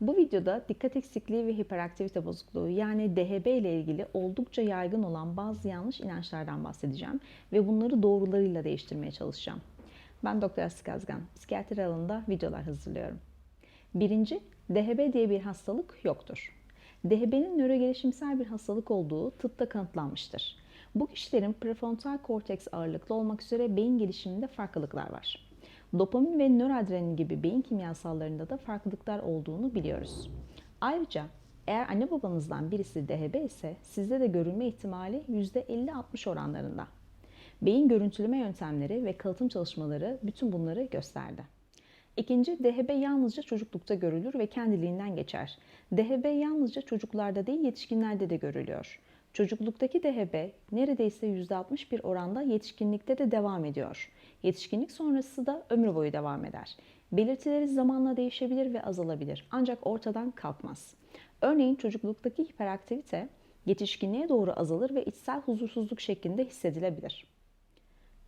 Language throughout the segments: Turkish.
Bu videoda dikkat eksikliği ve hiperaktivite bozukluğu yani DHB ile ilgili oldukça yaygın olan bazı yanlış inançlardan bahsedeceğim ve bunları doğrularıyla değiştirmeye çalışacağım. Ben Doktor Aslı Kazgan, psikiyatri alanında videolar hazırlıyorum. Birinci, DHB diye bir hastalık yoktur. DHB'nin nörogelişimsel bir hastalık olduğu tıpta kanıtlanmıştır. Bu kişilerin prefrontal korteks ağırlıklı olmak üzere beyin gelişiminde farklılıklar var. Dopamin ve nöroadrenalin gibi beyin kimyasallarında da farklılıklar olduğunu biliyoruz. Ayrıca eğer anne babanızdan birisi DHB ise sizde de görülme ihtimali %50-60 oranlarında. Beyin görüntüleme yöntemleri ve kalıtım çalışmaları bütün bunları gösterdi. İkinci, DHB yalnızca çocuklukta görülür ve kendiliğinden geçer. DHB yalnızca çocuklarda değil yetişkinlerde de görülüyor. Çocukluktaki DHB neredeyse %60 bir oranda yetişkinlikte de devam ediyor. Yetişkinlik sonrası da ömür boyu devam eder. Belirtileri zamanla değişebilir ve azalabilir ancak ortadan kalkmaz. Örneğin çocukluktaki hiperaktivite yetişkinliğe doğru azalır ve içsel huzursuzluk şeklinde hissedilebilir.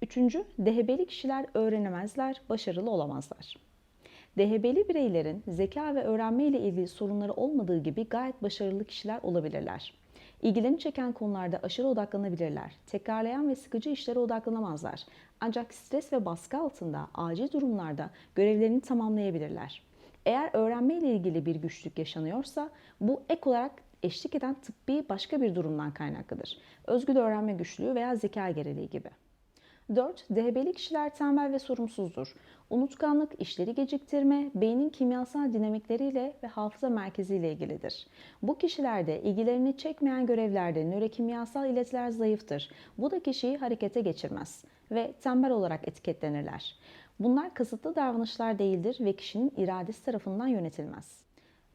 Üçüncü, DHB'li kişiler öğrenemezler, başarılı olamazlar. DHB'li bireylerin zeka ve öğrenme ile ilgili sorunları olmadığı gibi gayet başarılı kişiler olabilirler. İlgilerini çeken konularda aşırı odaklanabilirler. Tekrarlayan ve sıkıcı işlere odaklanamazlar. Ancak stres ve baskı altında acil durumlarda görevlerini tamamlayabilirler. Eğer öğrenme ile ilgili bir güçlük yaşanıyorsa bu ek olarak eşlik eden tıbbi başka bir durumdan kaynaklıdır. Özgül öğrenme güçlüğü veya zeka geriliği gibi. 4. DHB'li kişiler tembel ve sorumsuzdur. Unutkanlık, işleri geciktirme, beynin kimyasal dinamikleriyle ve hafıza merkeziyle ilgilidir. Bu kişilerde ilgilerini çekmeyen görevlerde nörokimyasal iletiler zayıftır. Bu da kişiyi harekete geçirmez ve tembel olarak etiketlenirler. Bunlar kasıtlı davranışlar değildir ve kişinin iradesi tarafından yönetilmez.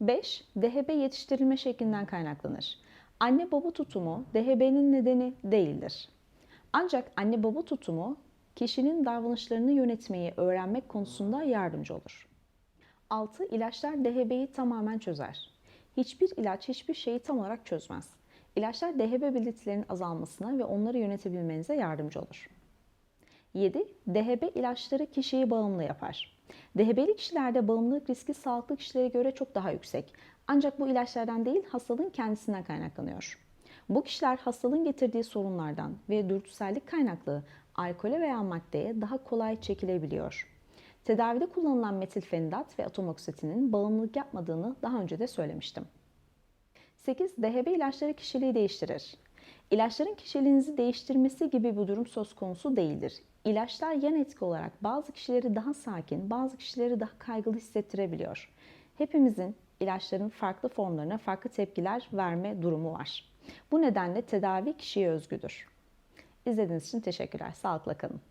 5. DHB yetiştirilme şeklinden kaynaklanır. Anne baba tutumu DHB'nin nedeni değildir. Ancak anne baba tutumu kişinin davranışlarını yönetmeyi öğrenmek konusunda yardımcı olur. 6. İlaçlar DHB'yi tamamen çözer. Hiçbir ilaç hiçbir şeyi tam olarak çözmez. İlaçlar DHB belirtilerinin azalmasına ve onları yönetebilmenize yardımcı olur. 7. DHB ilaçları kişiyi bağımlı yapar. DHB'li kişilerde bağımlılık riski sağlıklı kişilere göre çok daha yüksek. Ancak bu ilaçlardan değil hastalığın kendisinden kaynaklanıyor. Bu kişiler hastalığın getirdiği sorunlardan ve dürtüsellik kaynaklı alkole veya maddeye daha kolay çekilebiliyor. Tedavide kullanılan metilfenidat ve atomoksitinin bağımlılık yapmadığını daha önce de söylemiştim. 8. DHB ilaçları kişiliği değiştirir. İlaçların kişiliğinizi değiştirmesi gibi bir durum söz konusu değildir. İlaçlar yan etki olarak bazı kişileri daha sakin, bazı kişileri daha kaygılı hissettirebiliyor. Hepimizin ilaçların farklı formlarına farklı tepkiler verme durumu var. Bu nedenle tedavi kişiye özgüdür. İzlediğiniz için teşekkürler. Sağlıkla kalın.